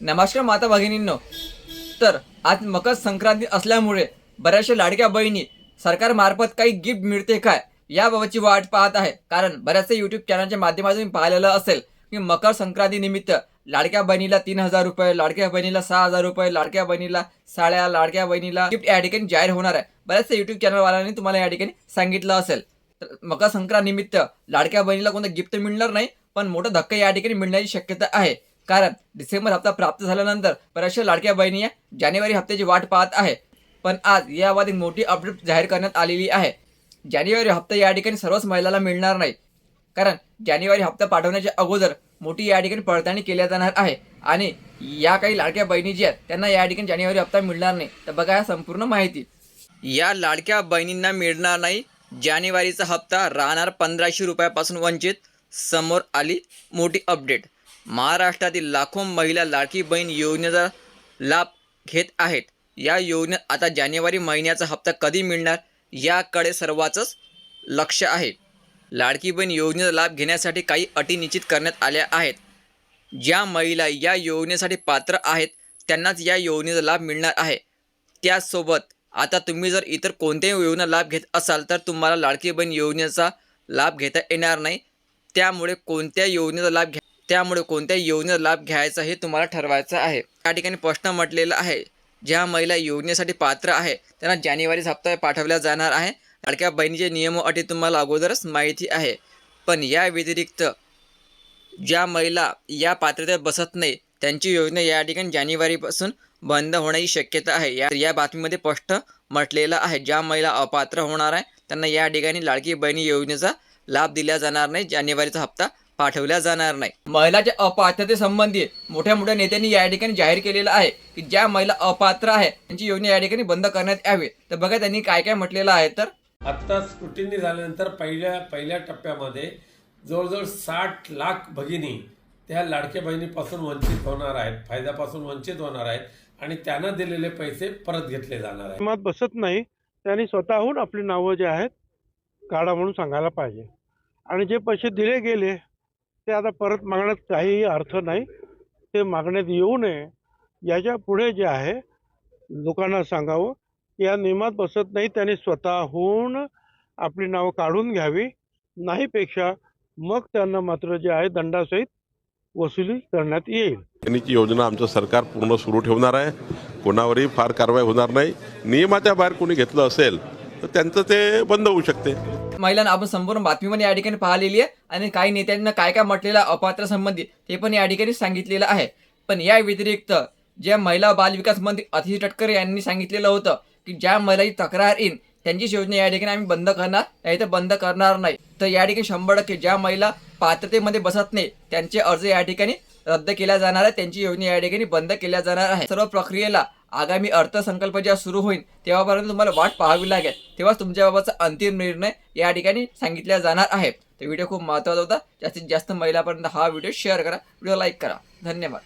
नमस्कार माता भगिनींनो. तर आज मकर संक्रांती असल्यामुळे बऱ्याचशा लाडक्या बहिणी सरकारमार्फत काही गिफ्ट मिळते काय याबाबतची वाट पाहत आहे. कारण बऱ्याचशा यूट्यूब चॅनलच्या माध्यमातून पाहिलेलं असेल की मकर संक्रांती निमित्त लाडक्या बहिणीला तीन हजार रुपये लाडक्या बहिणीला सहा हजार रुपये लाडक्या बहिणीला साड्या लाडक्या बहिणीला गिफ्ट या ठिकाणी जाहीर होणार आहे. बऱ्याचशा यूट्यूब चॅनलवाल्यांनी तुम्हाला या ठिकाणी सांगितलं असेल. तर मकर संक्रांतीनिमित्त लाडक्या बहिणीला कोणतं गिफ्ट मिळणार नाही पण मोठा धक्का या ठिकाणी मिळण्याची शक्यता आहे. कारण डिसेंबर हप्ता प्राप्त झाल्यानंतर बऱ्याचशा लाडक्या बहिणी जानेवारी हप्त्याची वाट पाहत आहे. पण आज याबाबत एक मोठी अपडेट जाहीर करण्यात आलेली आहे. जानेवारी हप्ता या ठिकाणी सर्वच महिलांना मिळणार नाही. कारण जानेवारी हप्ता पाठवण्याच्या अगोदर मोठी या ठिकाणी पडताळणी केल्या जाणार आहे. आणि या काही लाडक्या बहिणी ज्या आहेत त्यांना या ठिकाणी जानेवारी हप्ता मिळणार नाही. तर बघा या संपूर्ण माहिती. या लाडक्या बहिणींना मिळणार नाही. जानेवारीचा हप्ता राहणार पंधराशे रुपयापासून वंचित. समोर आली मोठी अपडेट. महाराष्ट्रातील लाखो महिला लाडकी बहीण योजनेचा लाभ घेत आहेत. या योजनेत आता जानेवारी महिन्याचा हप्ता कधी मिळणार याकडे सर्वांचंच लक्ष आहे. लाडकी बहीण योजनेचा लाभ घेण्यासाठी काही अटी निश्चित करण्यात आल्या आहेत. ज्या महिला या योजनेसाठी पात्र आहेत त्यांनाच या योजनेचा लाभ मिळणार आहे. त्याचसोबत आता तुम्ही जर इतर कोणत्याही योजना लाभ घेत असाल तर तुम्हाला लाडकी बहीण योजनेचा लाभ घेता येणार नाही. त्यामुळे कोणत्या योजनेचा लाभ घ्या त्यामुळे कोणत्या योजनेचा लाभ घ्यायचा हे तुम्हाला ठरवायचं आहे. या ठिकाणी प्रश्न म्हटलेला आहे ज्या महिला योजनेसाठी पात्र आहे त्यांना जानेवारी हप्ता पाठवला जाणार आहे. लाडक्या बहिणीचे नियम अटी तुम्हाला अगोदरच माहिती आहे. पण या व्यतिरिक्त ज्या महिला या पात्रतेत बसत नाही त्यांची योजना या ठिकाणी जानेवारीपासून बंद होण्याची शक्यता आहे. या या बातमीमध्ये स्पष्ट म्हटलेलं आहे ज्या महिला अपात्र होणार आहे त्यांना या ठिकाणी लाडकी बहिणी योजनेचा लाभ दिला जाणार नाही जानेवारीचा हप्ता पाठवला जाणार नाही. महिलाच्या अपात्रतेसंबंधी मोठ्या मोठ्या नेत्यांनी या ठिकाणी जाहीर केलेलं आहे की ज्या महिला अपात्र आहे त्यांची योजना या ठिकाणी बंद करण्यात यावी. तर बघा त्यांनी काय काय म्हटलेलं आहे तर. आत्ता स्क्रुटिनी झाल्यानंतर पहिल्या पहिल्या टप्प्यामध्ये जवळजवळ साठ लाख भगिनी त्या लाडक्या बहिणीपासून वंचित होणार आहेत फायद्यापासून वंचित होणार आहेत आणि त्यांना दिलेले पैसे परत घेतले जाणार आहेत. मत बसत नाही त्यांनी स्वतःहून आपली नावं जे आहेत काढा म्हणून सांगायला पाहिजे. आणि जे पैसे दिले गेले ते आता परत मागण्यात काहीही अर्थ नाही. ते मागण्यात येऊ नये. याच्यापुढे जे आहे लोकांना सांगावं या नियमात बसत नाही त्यांनी स्वतःहून आपली नावं काढून घ्यावी. नाहीपेक्षा मग त्यांना मात्र जे आहे दंडासहित वसुली करण्यात येईल. बहिणीची योजना आमचं सरकार पूर्ण सुरू ठेवणार आहे. कोणावरही फार कारवाई होणार नाही. नियमाच्या बाहेर कोणी घेतलं असेल तर त्यांचं ते बंद होऊ शकते. महिलांना आपण संपूर्ण बातमीमध्ये या ठिकाणी पाहिलेली आहे आणि काही नेत्यांना काय काय म्हटलेलं अपात्र संबंधी ते पण या ठिकाणी सांगितलेलं आहे. पण या व्यतिरिक्त ज्या महिला बालविकास मंत्री अतिश टटकर यांनी सांगितलेलं होतं की ज्या महिलाची तक्रार येईन त्यांचीच योजना या ठिकाणी आम्ही बंद करणार नाही तर बंद करणार नाही. तर या ठिकाणी शंभर टक्के ज्या महिला पात्रतेमध्ये बसत नाही त्यांचे अर्ज या ठिकाणी रद्द केल्या जाणार आहे त्यांची योजना या ठिकाणी बंद केल्या जाणार आहे सर्व प्रक्रियेला आगामी अर्थसंकल्प जेव्हा सुरू होईल तेव्हापर्यंत तुम्हाला वाट पाहावी लागेल. तेव्हाच तुमच्याबाबतचा अंतिम निर्णय या ठिकाणी सांगितला जाणार आहे. तर व्हिडिओ खूप महत्त्वाचा होता. जास्तीत जास्त महिलापर्यंत हा व्हिडिओ शेअर करा. व्हिडिओ लाईक करा. धन्यवाद.